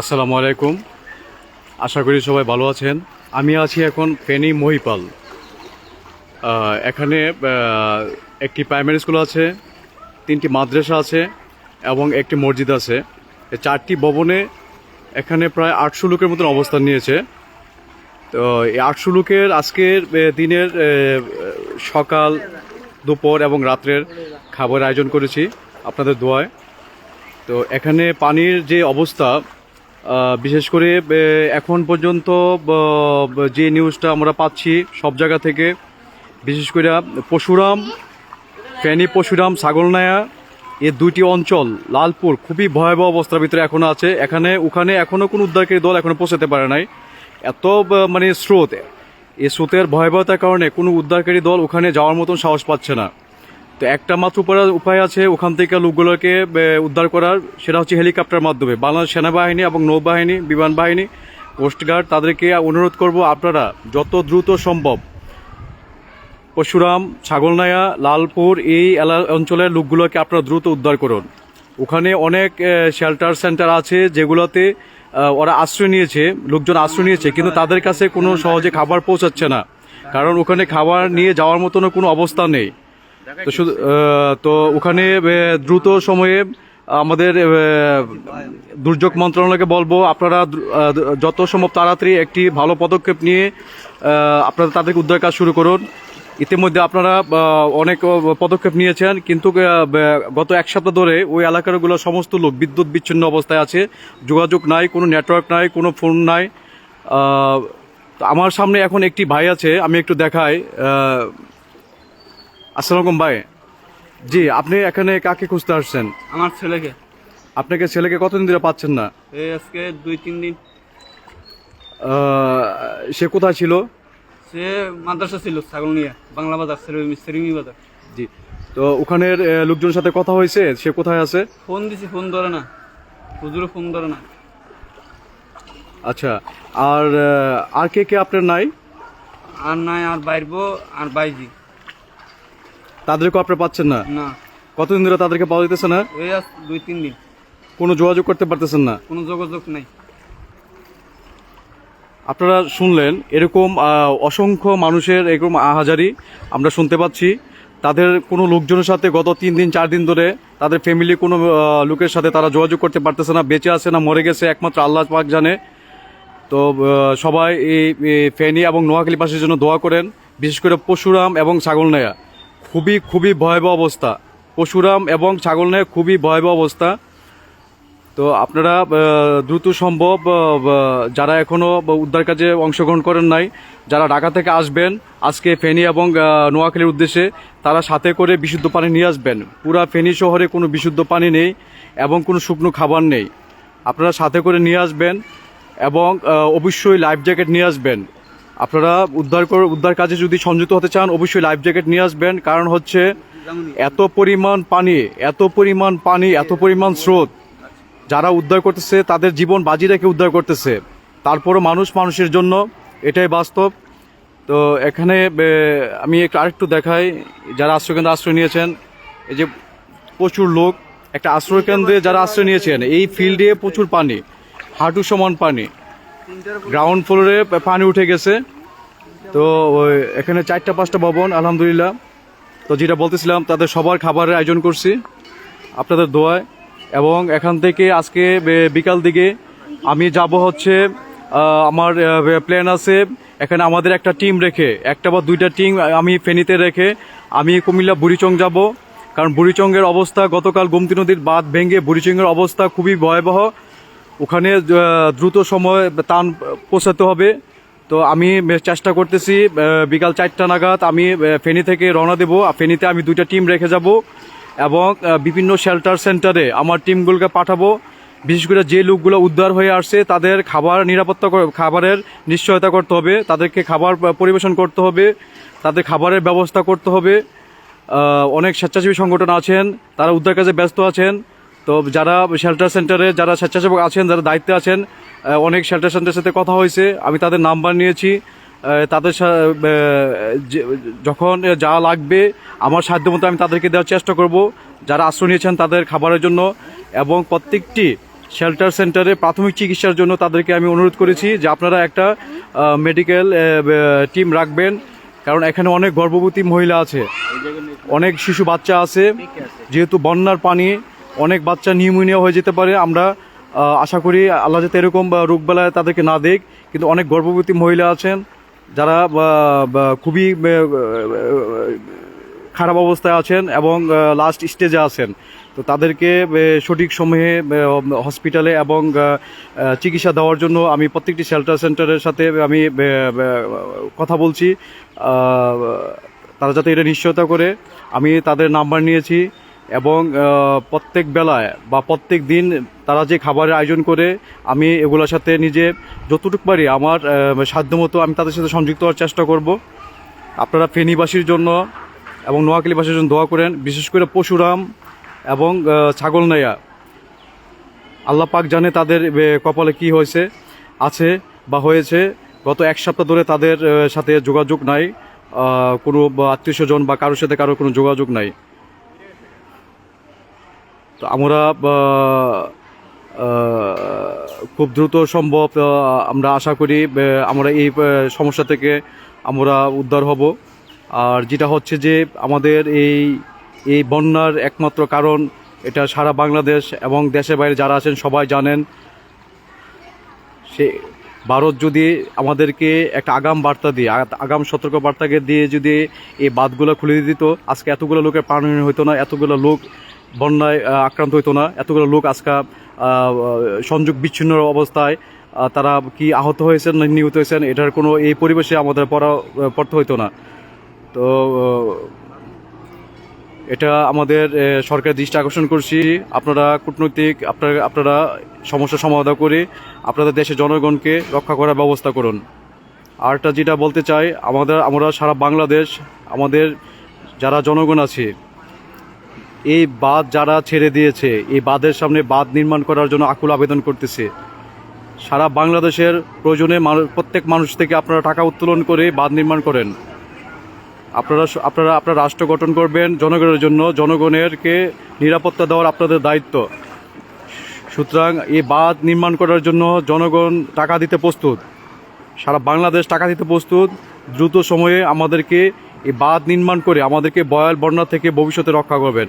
আসসালামু আলাইকুম। আশা করি সবাই ভালো আছেন। আমি আছি এখন ফেনী মহিপাল। এখানে একটি প্রাইমারি স্কুল আছে, তিনটি মাদ্রাসা আছে এবং একটি মসজিদ আছে। চারটি ভবনে এখানে প্রায় আটশো লোকের মতন অবস্থান নিয়েছে। তো এই আটশো লোকের আজকের দিনের সকাল, দুপুর এবং রাত্রের খাবার আয়োজন করেছি আপনাদের দোয়ায়। তো এখানে পানির যে অবস্থা বিশেষ করে এখন পর্যন্ত যে নিউজটা আমরা পাচ্ছি সব জায়গা থেকে, বিশেষ করে পশুরাম, ফেনী পশুরাম ছাগলনায়া এ দুইটি অঞ্চল, লালপুর, খুবই ভয়াবহ অবস্থার ভিতরে এখনও আছে। এখানে, ওখানে এখনও কোনো উদ্ধারকারী দল এখনও পৌঁছাতে পারে নাই। এত মানে স্রোত এই স্রোতের ভয়াবহতার কারণে কোনো উদ্ধারকারী দল ওখানে যাওয়ার মতন সাহস পাচ্ছে না। তো একটা মাত্র উপায়- আছে ওখান থেকে লোকগুলোকে উদ্ধার করার, সেটা হচ্ছে হেলিকপ্টার মাধ্যমে। বাংলাদেশ সেনাবাহিনী এবং নৌবাহিনী, বিমান বাহিনী কোস্টগার্ড তাদেরকে অনুরোধ করব আপনারা যত দ্রুত সম্ভব পরশুরাম, ছাগলনায়া, লালপুর এই এলা- অঞ্চলের লোকগুলোকে আপনারা দ্রুত উদ্ধার করুন। ওখানে অনেক শেল্টার সেন্টার আছে যেগুলোতে ওরা আশ্রয় নিয়েছে, লোকজন আশ্রয় নিয়েছে, কিন্তু তাদের কাছে কোনো সহজে খাবার পৌঁছাচ্ছে না। কারণ ওখানে খাবার নিয়ে যাওয়ার মতনও কোনো অবস্থা নেই। তো শুধু তো ওখানে দ্রুত সময়ে আমাদের দুর্যোগ মন্ত্রণালয়কে বলব, আপনারা যত সম্ভব তাড়াতাড়ি একটি ভালো পদক্ষেপ নিয়ে আপনারা তাদেরকে উদ্ধার কাজ শুরু করুন। ইতিমধ্যে আপনারা অনেক পদক্ষেপ নিয়েছেন, কিন্তু গত এক সপ্তাহ ধরে ওই এলাকারগুলো সমস্ত লোক বিদ্যুৎ বিচ্ছিন্ন অবস্থায় আছে। যোগাযোগ নাই, কোনো নেটওয়ার্ক নাই, কোনো ফোন নাই। আমার সামনে এখন একটি ভাই আছে, আমি একটু দেখাই। আসসালামু ভাই। জি আপনি এখানে কাকে খুঁজতে আসছেন? আমার ছেলেকে। আপনাকে ছেলেকে কতদিন ধরে পাচ্ছেন না? এই আজকে দুই তিন দিন। সে কোথায় ছিল? সে মাদ্রাসা ছিল ছাগল নিয়ে বাংলা বাজার সেরি- সেরিমি বাজার। জি তো ওখানের লোকজনের সাথে কথা হয়েছে? সে কোথায় আছে? ফোন দিছি ফোন ধরে না। হুজুরও ফোন ধরে না। আচ্ছা আর আর কে কে আপনার নাই? আর নাই আর বাইরবো আর বাইজি। তাদেরকে আপনি পাচ্ছেন না? না। কতদিন ধরে তাদেরকে পাওয়া যেতেছে না? এই আজ দুই তিন দিন। কোনো যোগাযোগ করতে পারতেছেন না? কোনো যোগাযোগ নাই। আপনারা শুনলেন এরকম অসংখ্য মানুষের এরকম আহাজারি আমরা শুনতে পাচ্ছি। তাদের কোনো লোকজনের সাথে গত তিন দিন চার দিন ধরে তাদের ফ্যামিলি কোনো লোকের সাথে তারা যোগাযোগ করতে পারতেছে না বেঁচে আছে না মরে গেছে একমাত্র আল্লাহ পাক জানে। তো সবাই এই ফেনী এবং নোয়াখালী পাশের জন্য দোয়া করেন বিশেষ করে পশুরাম এবং ছাগল ছাগলনায়া খুবই খুবই ভয়াবহ অবস্থা। পশুরাম এবং ছাগলনায়া খুবই ভয়াবহ অবস্থা। তো আপনারা দ্রুত সম্ভব যারা এখনও উদ্ধার কাজে অংশগ্রহণ করেন নাই, যারা ঢাকা থেকে আসবেন, আজকে ফেনী এবং নোয়াখালীর উদ্দেশ্যে, তারা সাথে করে বিশুদ্ধ পানি নিয়ে আসবেন। পুরা ফেনী শহরে কোনো বিশুদ্ধ পানি নেই এবং কোনো শুকনো খাবার নেই। আপনারা সাথে করে নিয়ে আসবেন এবং অবশ্যই লাইফ জ্যাকেট নিয়ে আসবেন। আপনারা উদ্ধার উদ্ধার কাজে যদি সংযুক্ত হতে চান, অবশ্যই লাইফ জ্যাকেট নিয়ে আসবেন। কারণ হচ্ছে এত পরিমাণ পানি, এত পরিমাণ পানি, এত পরিমাণ স্রোত। যারা উদ্ধার করতেছে, তাদের জীবন বাজি রেখে উদ্ধার করতেছে। তারপরও মানুষ মানুষের জন্য, এটাই বাস্তব। তো এখানে আমি একটু আরেকটু দেখাই, যারা আশ্রয়কেন্দ্রে আশ্রয় নিয়েছেন, এই যে প্রচুর লোক, একটা আশ্রয়কেন্দ্রে যারা আশ্রয় নিয়েছেন, এই ফিল্ডে প্রচুর পানি, হাঁটু সমান পানি। গ্রাউন্ড ফ্লোরে পানি উঠে গেছে। তো ওই এখানে চারটা, পাঁচটা ভবন, আলহামদুলিল্লাহ। তো যেটা বলতেছিলাম, তাদের সবার খাবারের আয়োজন করছি, আপনাদের দোয়ায়। এবং এখান থেকে আজকে বিকাল দিকে আমি যাব হচ্ছে আমার প্ল্যান আছে, এখানে আমাদের একটা টিম রেখে, একটা বা দুইটা টিম আমি ফেনীতে রেখে, আমি কুমিল্লা বুড়িচং যাব। কারণ বুড়িচংয়ের অবস্থা গতকাল গোমতী নদীর বাঁধ ভেঙে বুড়িচংয়ের অবস্থা খুবই ভয়াবহ। ওখানে দ্রুত সময় তান পৌঁছাতে হবে। তো আমি চেষ্টা করতেছি বিকাল চারটা নাগাদ আমি ফেনী থেকে রওনা দেবো। ফেনীতে আমি দুইটা টিম রেখে যাব এবং বিভিন্ন শেল্টার সেন্টারে আমার টিমগুলোকে পাঠাবো। বিশেষ করে যে লোকগুলো উদ্ধার হয়ে আসছে, তাদের খাবার নিরাপত্তা খাবারের নিশ্চয়তা করতে হবে, তাদেরকে খাবার পরিবেশন করতে হবে, তাদের খাবারের ব্যবস্থা করতে হবে। অনেক স্বেচ্ছাসেবী সংগঠন আছেন, তারা উদ্ধার কাজে ব্যস্ত আছেন। তো যারা শেল্টার সেন্টারে যারা স্বেচ্ছাসেবক আছেন, যারা দায়িত্বে আছেন অনেক শেল্টার সেন্টারের সাথে কথা হয়েছে। আমি তাদের নাম্বার নিয়েছি। তাদের যখন যা লাগবে আমার সাধ্য মতো আমি তাদেরকে দেওয়ার চেষ্টা করব। যারা আশ্রয় নিয়েছেন তাদের খাবারের জন্য এবং প্রত্যেকটি শেল্টার সেন্টারে প্রাথমিক চিকিৎসার জন্য তাদেরকে আমি অনুরোধ করেছি যে আপনারা একটা মেডিকেল টিম রাখবেন। কারণ এখানে অনেক গর্ভবতী মহিলা আছে। অনেক শিশু বাচ্চা আছে। যেহেতু বন্যার পানি অনেক বাচ্চা নিউমোনিয়া হয়ে যেতে পারে। আমরা আশা করি আল্লাহ যাতে এরকম রোগবেলায় তাদেরকে না দেখ কিন্তু অনেক গর্ভবতী মহিলা আছেন, যারা খুবই খারাপ অবস্থায় আছেন এবং লাস্ট স্টেজে আছেন। তো তাদেরকে সঠিক সময়ে হসপিটালে এবং চিকিৎসা দেওয়ার জন্য আমি প্রত্যেকটি শেল্টার সেন্টারের সাথে আমি কথা বলছি। তারা যাতে এটা নিশ্চয়তা করে। আমি তাদের নাম্বার নিয়েছি। এবং প্রত্যেক বেলায় বা প্রত্যেক দিন তারা যে খাবারের আয়োজন করে আমি এগুলোর সাথে নিজে যতটুকু পারি আমার সাধ্যমতো আমি তাদের সাথে সংযুক্ত হওয়ার চেষ্টা করব। আপনারা ফেনীবাসীর জন্য এবং নোয়াখালীবাসীর জন্য দোয়া করেন বিশেষ করে পশুরাম এবং আহ, ছাগলনাইয়া। আল্লাহ পাক জানে তাদের কপালে কি হয়েছে আছে বা হয়েছে। গত এক সপ্তাহ ধরে তাদের সাথে যোগাযোগ নাই কোনো আত্মীয় স্বজন বা কারোর সাথে কারোর কোনো যোগাযোগ নাই। তো আমরা খুব দ্রুত সম্ভব আমরা আশা করি আমরা এই সমস্যা থেকে আমরা উদ্ধার হব। আর যেটা হচ্ছে যে আমাদের এই এই বন্যার একমাত্র কারণ এটা সারা বাংলাদেশ এবং দেশের বাইরে যারা আছেন সবাই জানেন। সে, ভারত যদি আমাদেরকে একটা আগাম বার্তা দিয়ে আগাম সতর্ক বার্তাকে দিয়ে যদি এই বাঁধগুলো খুলে দিত, আজকে এতগুলো লোকের প্রাণহানি হতো না, এতগুলো লোক বন্যায় আক্রান্ত হতো না। এতগুলো লোক আজকে সংযোগ বিচ্ছিন্ন অবস্থায় তারা কি আহত হয়েছেন না নিহত হয়েছেন, এটার কোনো এই পরিবেশে আমাদের পড়া পড়তে হইতো না। তো এটা আমাদের সরকারের দৃষ্টি আকর্ষণ করছি। আপনারা কূটনৈতিক, আপনারা আপনারা সমস্যা সমাধান করে আপনাদের দেশের জনগণকে রক্ষা করার ব্যবস্থা করুন। আরটা যেটা বলতে চাই, আমাদের, আমরা সারা বাংলাদেশ, আমাদের যারা জনগণ আছে এই বাঁধ যারা ছেড়ে দিয়েছে, এই বাঁধের সামনে বাঁধ নির্মাণ করার জন্য আকুল আবেদন করতেছে। সারা বাংলাদেশের প্রয়োজনে প্রত্যেক মানুষ থেকে আপনারা টাকা উত্তোলন করে বাঁধ নির্মাণ করেন। আপনারা আপনারা, আপনার রাষ্ট্র গঠন করবেন জনগণের জন্য, জনগণেরকে নিরাপত্তা দেওয়ার আপনাদের দায়িত্ব। সুতরাং এই বাঁধ নির্মাণ করার জন্য জনগণ টাকা দিতে প্রস্তুত। সারা বাংলাদেশ টাকা দিতে প্রস্তুত। দ্রুত সময়ে আমাদেরকে এই বাঁধ নির্মাণ করে আমাদেরকে বয়াল বন্যা থেকে ভবিষ্যতে রক্ষা করবেন।